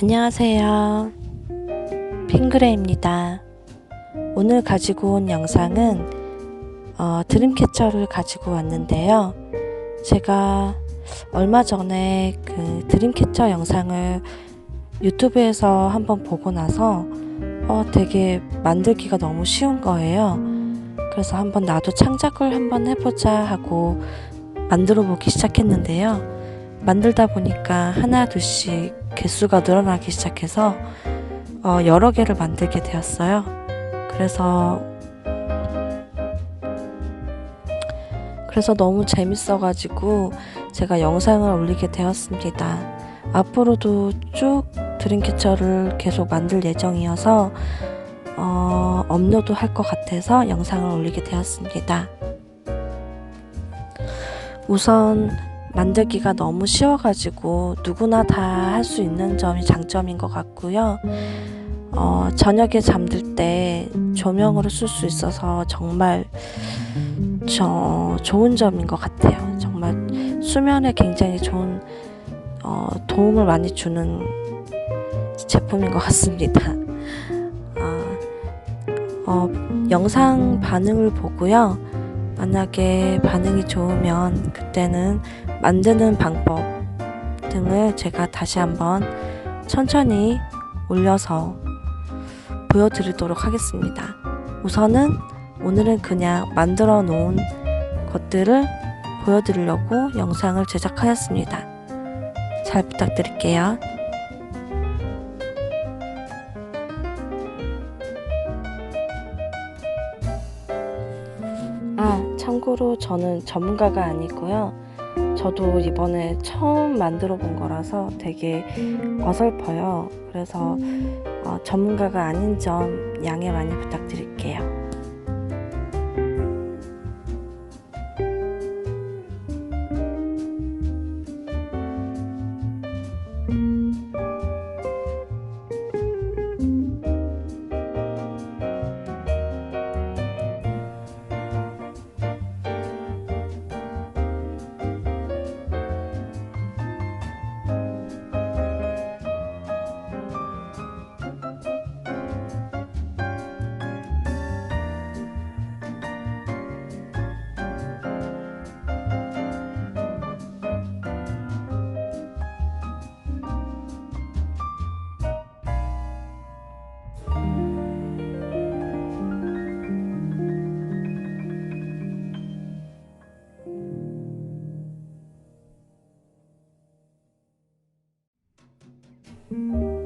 안녕하세요. 핑그레입니다. 오늘 가지고 온 영상은 어, 드림캐쳐를 가지고 왔는데요. 제가 얼마 전에 그 드림캐쳐 영상을 유튜브에서 한번 보고 나서 어, 되게 만들기가 너무 쉬운 거예요. 그래서 한번 나도 창작을 한번 해보자 하고 만들어 보기 시작했는데요. 만들다 보니까 하나 둘씩 개수가 늘어나기 시작해서 어, 여러 개를 만들게 되었어요. 그래서 그래서 너무 재밌어가지고 제가 영상을 올리게 되었습니다. 앞으로도 쭉 드림캐쳐를 계속 만들 예정이어서 어, 업로드 할 것 같아서 영상을 올리게 되었습니다. 우선 만들기가 너무 쉬워가지고 누구나 다 할 수 있는 점이 장점인 것 같고요. 어, 저녁에 잠들 때 조명으로 쓸 수 있어서 정말 저, 좋은 점인 것 같아요. 정말 수면에 굉장히 좋은 어, 도움을 많이 주는 제품인 것 같습니다. 어, 어, 영상 반응을 보고요. 만약에 반응이 좋으면 그때는 만드는 방법 등을 제가 다시 한번 천천히 올려서 보여드리도록 하겠습니다. 우선은 오늘은 그냥 만들어 놓은 것들을 보여드리려고 영상을 제작하였습니다. 잘 부탁드릴게요. 아, 참고로 저는 전문가가 아니고요. 저도 이번에 처음 만들어 본 거라서 되게 어설퍼요. 그래서 어, 전문가가 아닌 점 양해 많이 부탁드릴게요. Mm-hmm.